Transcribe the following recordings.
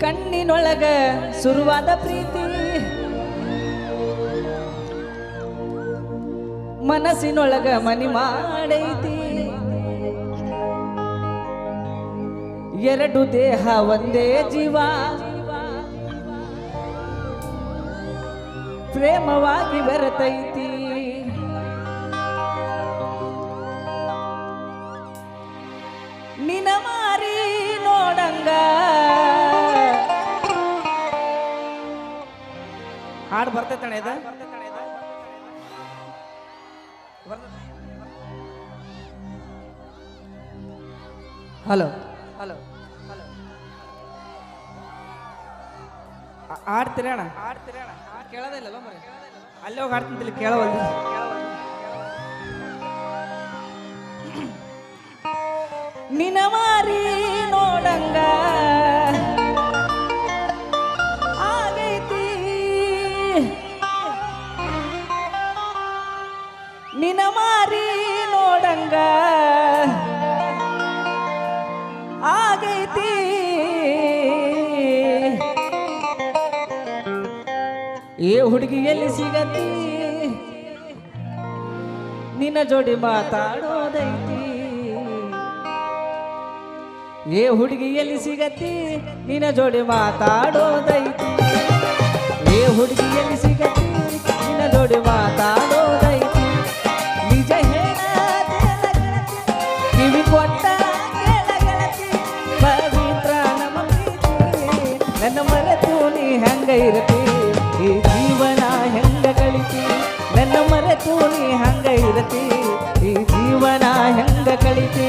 ಕಣ್ಣಿನೊಳಗ ಸುರುವಾದ ಪ್ರೀತಿ. ಮನಸ್ಸಿನೊಳಗ ಮನಿ ಮಾಡೈತಿ. ಎರಡು ದೇಹ ಒಂದೇ ಜೀವ. ಪ್ರೇಮವಾಗಿ ಬರತೈತಿ. ನಿನ ಮಾರಿ ನೋಡಂಗ ಹಾಡು ಬರ್ತೈತಣ ಇದು. ಹಲೋ. ಹಲೋ. ಹಲೋ ಆಡ್ತೀರ ಅಣ್ಣ? ಆಡ್ತೀರ ಅಣ್ಣ ಕೇಳೋದಿಲ್ಲ ಮರಿ? ಅಲ್ಲೇ ಹೋಗಿ ಆಡ್ತಿದ್ದಿಲ್ಲ ಕೇಳವಲ್ದು. ನಿನ ಮಾರಿ ನೋಡಂಗ ನಿನ ಮಾರಿ ನೋಡಂಗ. ಆಗೈತಿ. ಏ ಹುಡುಗಿ, ಎಲ್ಲಿ ಸಿಗತಿ? ನಿನ್ನ ಜೋಡಿ ಮಾತಾಡೋದೈತಿ. ಏ ಹುಡುಗಿ, ಎಲ್ಲಿ ಸಿಗತಿ? ನಿನ್ನ ಜೋಡಿ ಮಾತಾಡೋದೈತಿ. ಏ ಹುಡುಗಿ ನನ್ನ ಮರೆತು ನೀ ಹೆಂಗ ಇರತಿ, ಈ ಜೀವನ ಹೆಂಗ ಕಳಿತಿ? ನನ್ನ ಮರೆತು ನೀ ಹಂಗ ಇರತಿ, ಈ ಜೀವನ ಹೆಂಗ ಕಳಿತಿ?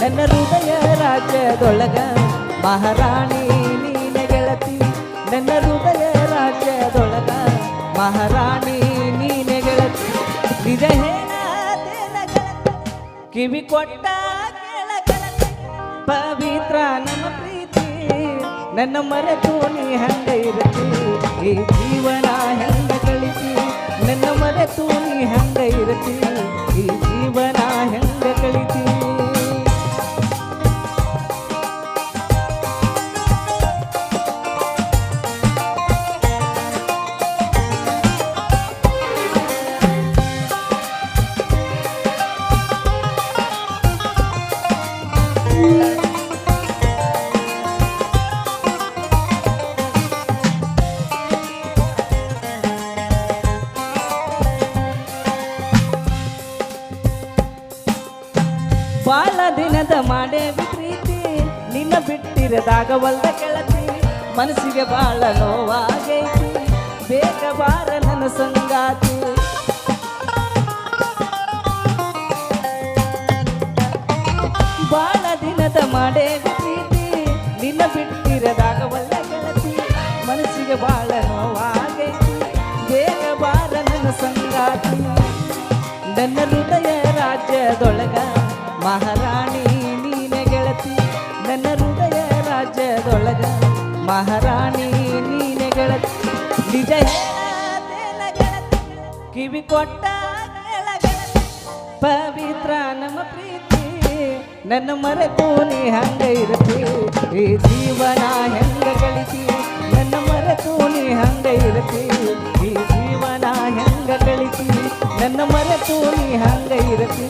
ನನ್ನ ಹೃದಯ ರಾಜ್ಯದೊಳಗ ಮಹಾರಾಣಿ ನೀನೆ ಗೆಳತಿ. ನನ್ನ ಹೃದಯ ರಾಜ್ಯದೊಳಗ ಮಹಾರಾಣಿ ನೀನೆ ಗೆಳತಿ. ನಿಜ ಕಿವಿ ಕೊಟ್ಟ ಪವಿತ್ರ ನಮ್ಮ ಪ್ರೀತಿ. ನನ್ನ ಮರೆತು ನೀ ಹಂಗ ಇರತಿ. ಈ ಜೀವನ ಹೆಂಗ ಕಳಿತಿ? ನನ್ನ ಮರೆತು ನೀ ಹಂಗ ಇರತಿ. ಈ ಜೀವನ ಹೆಂಗ ಕಳಿತಿ? ಬಾಳ ದಿನದ ಮಾಡೇವಿ ಪ್ರೀತಿ ನಿನ್ನ ಬಿಟ್ಟಿರದಾಗವಲ್ದ ಕೆಳತಿ ಮನಸ್ಸಿಗೆ ಬಾಳ ನೋವಾಗೈತಿ. ಬೇಗ ಬಾರ ನನ್ನ ಸಂಗಾತಿ. ಬಾಳ ದಿನದ ಮಾಡೇವಿ ಪ್ರೀತಿ ನಿನ್ನ ಬಿಟ್ಟಿರದಾಗವಲ್ದ ಕೆಳತಿ ಮನಸ್ಸಿಗೆ ಬಾಳ ನೋವಾಗೈತಿ. ಬೇಗ ಬಾರ ನನ್ನ ಸಂಗಾತಿ. ನನ್ನ ಹೃದಯ ರಾಜ್ಯದೊಳಗ ಮಹಾರಾಣಿ ನೀನೆ ಗೆಳತಿ, ನನ್ನ ಹೃದಯ ರಾಜ್ಯದೊಳಗ. ಮಹಾರಾಣಿ ನೀನೆ ಗೆಳತಿ, ನಿಜ ಕಿವಿ ಕೊಟ್ಟ ಪವಿತ್ರ ನಮ್ಮ ಪ್ರೀತಿ, ನನ್ನ ಮರೆತು ನೀ ಹಂಗ ಇರತಿ. ಈ ಜೀವನ ಹೆಂಗ ಗಳಿಸಿ ನನ್ನ ಮರೆತು ನೀ ಹಂಗ ಇರತಿ. ಈ ಜೀವನ ಹೆಂಗ ಗಳಿಸಿ ನನ್ನ ಮರೆತು ನೀ ಹಂಗ ಇರತಿ.